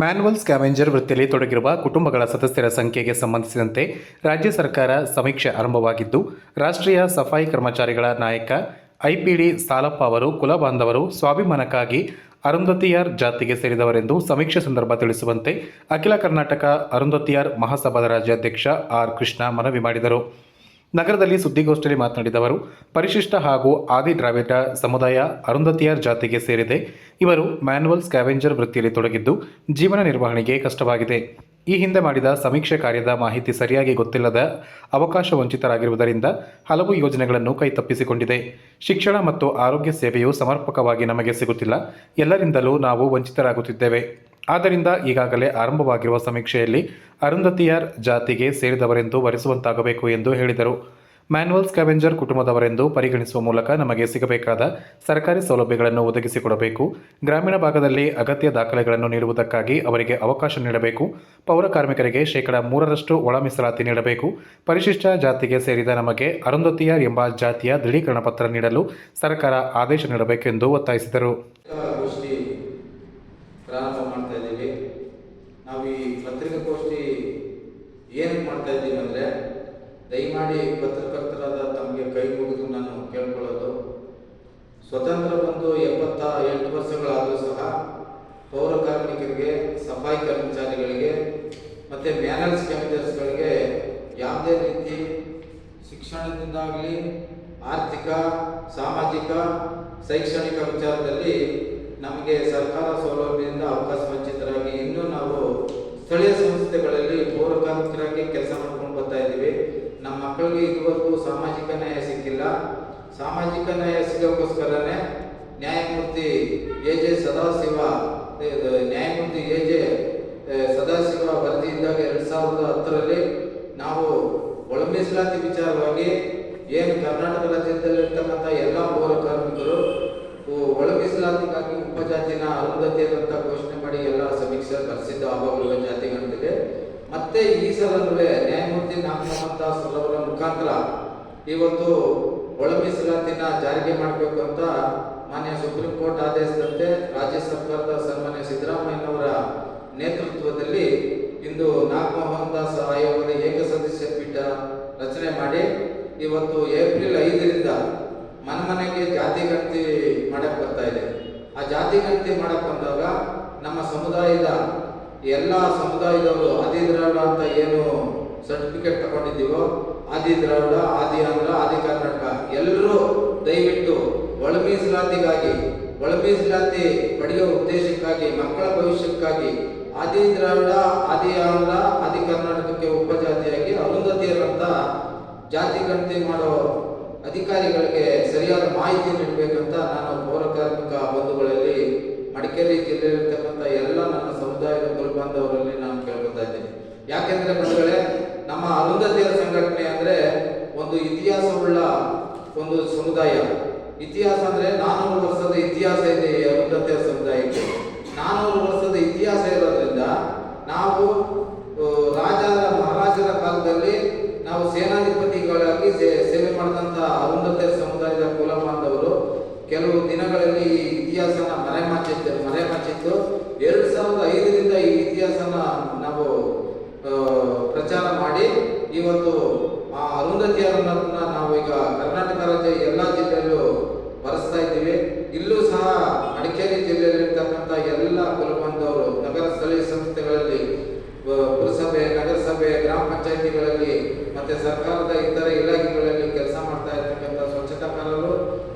Manual scavenger ವೃತ್ತಿಯಲ್ಲಿ ತೊಡಗಿರುವ ಕುಟುಂಬಗಳ ಸದಸ್ಯರ ಸಂಖ್ಯೆಗೆ ಸಂಬಂಧಿಸಿದಂತೆ ರಾಜ್ಯ ಸರ್ಕಾರ ಸಮೀಕ್ಷೆ ಆರಂಭವಾಗಿದ್ದು, ರಾಷ್ಟ್ರೀಯ ಸಫಾಯಿ ಕರ್ಮಚಾರಿಗಳ ನಾಯಕ ಐಪಿಡಿ ಸಾಲಪ್ಪ ಅವರು ಕುಲಬಾಂಧವರು ಸ್ವಾಭಿಮಾನಕ್ಕಾಗಿ ಅರುಂಧತಿಯಾರ್ ಜಾತಿಗೆ ಸೇರಿದವರೆಂದು ಸಮೀಕ್ಷೆ ಸಂದರ್ಭ ತಿಳಿಸುವಂತೆ ಅಖಿಲ ಕರ್ನಾಟಕ ಅರುಂಧತಿಯಾರ್ ಮಹಾಸಭಾದ ರಾಜ್ಯಾಧ್ಯಕ್ಷ ಆರ್ ಕೃಷ್ಣ ಮನವಿ ಮಾಡಿದರು. ನಗರದಲ್ಲಿ ಸುದ್ದಿಗೋಷ್ಠಿಯಲ್ಲಿ ಮಾತನಾಡಿದ ಅವರು, ಪರಿಶಿಷ್ಟ ಹಾಗೂ ಆದಿ ದ್ರಾವಿಡ ಸಮುದಾಯ ಅರುಂಧತಿಯರ್ ಜಾತಿಗೆ ಸೇರಿದೆ. ಇವರು ಮ್ಯಾನ್ಯುವಲ್ ಸ್ಕ್ಯಾವೆಂಜರ್ ವೃತ್ತಿಯಲ್ಲಿ ತೊಡಗಿದ್ದು, ಜೀವನ ನಿರ್ವಹಣೆಗೆ ಕಷ್ಟವಾಗಿದೆ. ಈ ಹಿಂದೆ ಮಾಡಿದ ಸಮೀಕ್ಷೆ ಕಾರ್ಯದ ಮಾಹಿತಿ ಸರಿಯಾಗಿ ಗೊತ್ತಿಲ್ಲದ ಅವಕಾಶ ವಂಚಿತರಾಗಿರುವುದರಿಂದ ಹಲವು ಯೋಜನೆಗಳನ್ನು ಕೈತಪ್ಪಿಸಿಕೊಂಡಿದೆ. ಶಿಕ್ಷಣ ಮತ್ತು ಆರೋಗ್ಯ ಸೇವೆಯು ಸಮರ್ಪಕವಾಗಿ ನಮಗೆ ಸಿಗುತ್ತಿಲ್ಲ. ಎಲ್ಲರಿಂದಲೂ ನಾವು ವಂಚಿತರಾಗುತ್ತಿದ್ದೇವೆ. ಆದ್ದರಿಂದ ಈಗಾಗಲೇ ಆರಂಭವಾಗಿರುವ ಸಮೀಕ್ಷೆಯಲ್ಲಿ ಅರುಂಧತಿಯರ್ ಜಾತಿಗೆ ಸೇರಿದವರೆಂದು ವರಿಸುವಂತಾಗಬೇಕು ಎಂದು ಹೇಳಿದರು. ಮ್ಯಾನ್ಯುವಲ್ ಸ್ಕ್ಯಾವೆಂಜರ್ ಕುಟುಂಬದವರೆಂದು ಪರಿಗಣಿಸುವ ಮೂಲಕ ನಮಗೆ ಸಿಗಬೇಕಾದ ಸರ್ಕಾರಿ ಸೌಲಭ್ಯಗಳನ್ನು ಒದಗಿಸಿಕೊಡಬೇಕು. ಗ್ರಾಮೀಣ ಭಾಗದಲ್ಲಿ ಅಗತ್ಯ ದಾಖಲೆಗಳನ್ನು ನೀಡುವುದಕ್ಕಾಗಿ ಅವರಿಗೆ ಅವಕಾಶ ನೀಡಬೇಕು. ಪೌರ ಕಾರ್ಮಿಕರಿಗೆ ಶೇಕಡ ಮೂರರಷ್ಟು ಒಳ ಮೀಸಲಾತಿ ನೀಡಬೇಕು. ಪರಿಶಿಷ್ಟ ಜಾತಿಗೆ ಸೇರಿದ ನಮಗೆ ಅರುಂಧತಿಯರ್ ಎಂಬ ಜಾತಿಯ ದೃಢೀಕರಣ ಪತ್ರ ನೀಡಲು ಸರ್ಕಾರ ಆದೇಶ ನೀಡಬೇಕೆಂದು ಒತ್ತಾಯಿಸಿದರು ಪತ್ರಿಕಾಗೋಷ್ಠಿ ಪ್ರಾರಂಭ ಮಾಡ್ತಾ ಇದ್ದೀವಿ ನಾವು ಈ ಪತ್ರಿಕಾಗೋಷ್ಠಿ ಏನಕ್ಕೆ ಮಾಡ್ತಾ ಇದ್ದೀವಿ ಅಂದರೆ, ದಯಮಾಡಿ ಪತ್ರಕರ್ತರಾದ ತಮಗೆ ಕೈ ಮುಗಿದು ನಾನು ಕೇಳ್ಕೊಳ್ಳೋದು. ಸ್ವತಂತ್ರ ಬಂದು ಎಪ್ಪತ್ತ ಎಂಟು ವರ್ಷಗಳಾದರೂ ಸಹ ಪೌರ ಕಾರ್ಮಿಕರಿಗೆ, ಸಫಾಯಿ ಕರ್ಮಚಾರಿಗಳಿಗೆ, ಮತ್ತು ಮ್ಯಾನರ್ಸ್ ಕ್ಯಾಮಿಟರ್ಸ್ಗಳಿಗೆ ಯಾವುದೇ ರೀತಿ ಶಿಕ್ಷಣದಿಂದಾಗಲಿ ಆರ್ಥಿಕ, ಸಾಮಾಜಿಕ, ಶೈಕ್ಷಣಿಕ ವಿಚಾರದಲ್ಲಿ ನಮಗೆ ಸರ್ಕಾರ ಸೌಲಭ್ಯದಿಂದ ಅವಕಾಶ ವಂಚಿತರಾಗಿ ಇನ್ನೂ ನಾವು ಸ್ಥಳೀಯ ಸಂಸ್ಥೆಗಳಲ್ಲಿ ಪೌರ ಕಾರ್ಮಿಕರಾಗಿ ಕೆಲಸ ಮಾಡ್ಕೊಂಡು ಬರ್ತಾ ಇದ್ದೀವಿ. ನಮ್ಮ ಮಕ್ಕಳಿಗೆ ಇದುವರೆಗೂ ಸಾಮಾಜಿಕ ನ್ಯಾಯ ಸಿಕ್ಕಿಲ್ಲ. ಸಾಮಾಜಿಕ ನ್ಯಾಯ ಸಿಗೋಕ್ಕೋಸ್ಕರನೇ ನ್ಯಾಯಮೂರ್ತಿ ಎ ಜೆ ಸದಾಶಿವ ನ್ಯಾಯಮೂರ್ತಿ ಎ ಜೆ ಸದಾಶಿವ ವರದಿ ಇದ್ದಾಗ ಎರಡು ಸಾವಿರದ ಹತ್ತರಲ್ಲಿ ನಾವು ಒಳಮೀಸಲಾತಿ ವಿಚಾರವಾಗಿ ಏನು ಕರ್ನಾಟಕ ರಾಜ್ಯದಲ್ಲಿರ್ತಕ್ಕಂಥ ಎಲ್ಲ ಪೌರ ಕಾರ್ಮಿಕರು ಒಳಮೀಸಲಾತಿಗಾಗಿ ಒಳ ಮೀಸಲಾತಿಗಾಗಿ ಉಪಜಾತಿನ ಅರುಂಧತಿ ಅಂತ ಘೋಷಣೆ ಮಾಡಿ ಎಲ್ಲ ಸಮೀಕ್ಷೆ ಪ್ರಸಿದ್ಧ ಗಂಟಿದೆ ಮತ್ತೆ ಈ ಸಲನೂ ನ್ಯಾಯಮೂರ್ತಿ ನಾಮಮಂತ ಸಲವರ ಮುಖಾಂತರ ಇವತ್ತು ಒಳ ಮೀಸಲಾತಿನ ಜಾರಿಗೆ ಮಾಡಬೇಕು ಅಂತ ಮಾನ್ಯ ಸುಪ್ರೀಂ ಕೋರ್ಟ್ ಆದೇಶದಂತೆ ರಾಜ್ಯ ಸರ್ಕಾರದ ಸನ್ಮಾನ್ಯ ಸಿದ್ದರಾಮಯ್ಯನವರ ನೇತೃತ್ವದಲ್ಲಿ ಇಂದು ನಾಗಮೋಹನ್ ದಾಸ್ ಆಯೋಗದ ಏಕಸದಸ್ಯ ಪೀಠ ರಚನೆ ಮಾಡಿ ಇವತ್ತು ಏಪ್ರಿಲ್ ಐದರಿಂದ ಮನೆ ಮನೆಗೆ ಜಾತಿ ಗಣತಿ ಮಾಡಕ್ ಬರ್ತಾ ಇದೆ. ಆ ಜಾತಿ ಗಣತಿ ಮಾಡಕ್ ಬಂದಾಗ ನಮ್ಮ ಸಮುದಾಯದ ಎಲ್ಲ ಸಮುದಾಯದವರು ಆದಿ ದ್ರಾವಿಡ ಅಂತ ಏನು ಸರ್ಟಿಫಿಕೇಟ್ ತಗೊಂಡಿದ್ದೀವೋ, ಆದಿ ದ್ರಾವಿಡ, ಆದಿ ಆಂಧ್ರ, ಆದಿ ಕರ್ನಾಟಕ, ಎಲ್ಲರೂ ದಯವಿಟ್ಟು ಒಳ ಮೀಸಲಾತಿಗಾಗಿ ಒಳ ಮೀಸಲಾತಿ ಪಡೆಯುವ ಉದ್ದೇಶಕ್ಕಾಗಿ, ಮಕ್ಕಳ ಭವಿಷ್ಯಕ್ಕಾಗಿ ಆದಿ ದ್ರಾವಿಡ, ಆದಿ ಆಂಧ್ರ, ಆದಿ ಕರ್ನಾಟಕಕ್ಕೆ ಉಪಜಾತಿಯಾಗಿ ಅರುಂಧತಿಯರಂತ ಜಾತಿ ಗಣತಿ ಮಾಡೋ ಅಧಿಕಾರಿಗಳಿಗೆ ಸರಿಯಾದ ಮಾಹಿತಿ ನೀಡಬೇಕಂತ ನಾನು ಪೌರ ಕಾರ್ಮಿಕ ಬಂಧುಗಳಲ್ಲಿ ಮಡಿಕೇರಿ ಜಿಲ್ಲೆಯಲ್ಲಿರ್ತಕ್ಕಂಥ ಕುಲಬಾಂಧವರಲ್ಲಿ ನಾನು ಕೇಳ್ಕೊತಾ ಇದ್ದೀನಿ. ಯಾಕೆಂದ್ರೆ ಬಂಧುಗಳೇ, ನಮ್ಮ ಅರುಂಧತಿಯರ ಸಂಘಟನೆ ಅಂದ್ರೆ ಒಂದು ಇತಿಹಾಸವುಳ್ಳ ಒಂದು ಸಮುದಾಯ. ಇತಿಹಾಸ ಅಂದ್ರೆ ನಾನೂರು ವರ್ಷದ ಇತಿಹಾಸ ಇದೆ ಈ ಅರುಂಧತಿಯರ ಸಮುದಾಯಕ್ಕೆ. ನಾನೂರು ವರ್ಷದ ಇತಿಹಾಸ ಇರೋದ್ರಿಂದ ನಾವು ರಾಜರ, ಮಹಾರಾಜರ ಕಾಲದಲ್ಲಿ ನಾವು ಸೇನಾಧಿಪತಿಗಳಾಗಿ ಸೇವೆ ಮಾಡಿದಂಥ ಅರುಂಧತಿಯ ಸಮುದಾಯದ ಕುಲ ಬಾಂಧವರು ಕೆಲವು ದಿನಗಳಲ್ಲಿ ಈ ಇತಿಹಾಸನ ಮರೆಮಾಚಿತ್ತು ಮರೆಮಾಚಿತ್ತು ಎರಡು ಸಾವಿರದ ಐದರಿಂದ ಈ ಇತಿಹಾಸನ ನಾವು ಆ, ಪ್ರಚಾರ ಮಾಡಿ ಇವತ್ತು ಆ ಅರುಂಧತಿಯರನ್ನ ನಾವು ಈಗ ಕರ್ನಾಟಕ ರಾಜ್ಯ ಎಲ್ಲ ಜಿಲ್ಲೆಯಲ್ಲೂ ಬರೆಸ್ತಾ ಇದ್ದೀವಿ ಇಲ್ಲೂ ಸಹ ಮಡಿಕೇರಿ ಜಿಲ್ಲೆಯಲ್ಲಿರ್ತಕ್ಕಂಥ ಎಲ್ಲ ಕುಲಬಂಧವರು ನಗರ ಸ್ಥಳೀಯ ಸಂಸ್ಥೆಗಳಲ್ಲಿ ಆ, ಪುರಸಭೆ ನಗರಸಭೆ ಗ್ರಾಮ ಪಂಚಾಯಿತಿಗಳಲ್ಲಿ, ಮತ್ತೆ ಸರ್ಕಾರದ ಇತರ ಇಲಾಖೆಗಳಲ್ಲಿ ಕೆಲಸ ಮಾಡ್ತಾ ಇರ್ತಕ್ಕಂಥ ಸ್ವಚ್ಛತಾಕಾರರು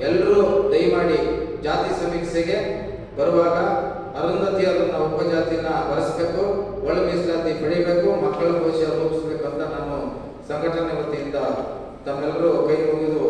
ಎಲ್ಲರೂ ದಯಮಾಡಿ ಜಾತಿ ಸಮೀಕ್ಷೆಗೆ ಬರುವಾಗ ಅರುಂಧತಿಯರನ್ನ ಉಪಜಾತಿನ ಬರೆಸಬೇಕು ಒಳ ಮೀಸಲಾತಿ ಪಡಿಬೇಕು ಮಕ್ಕಳ ಭವಿಷ್ಯ ರೂಪಿಸಬೇಕು ಅಂತ ನಾನು ಸಂಘಟನೆ ವತಿಯಿಂದ ತಮ್ಮೆಲ್ಲರೂ ಕೈ ಮುಗಿದು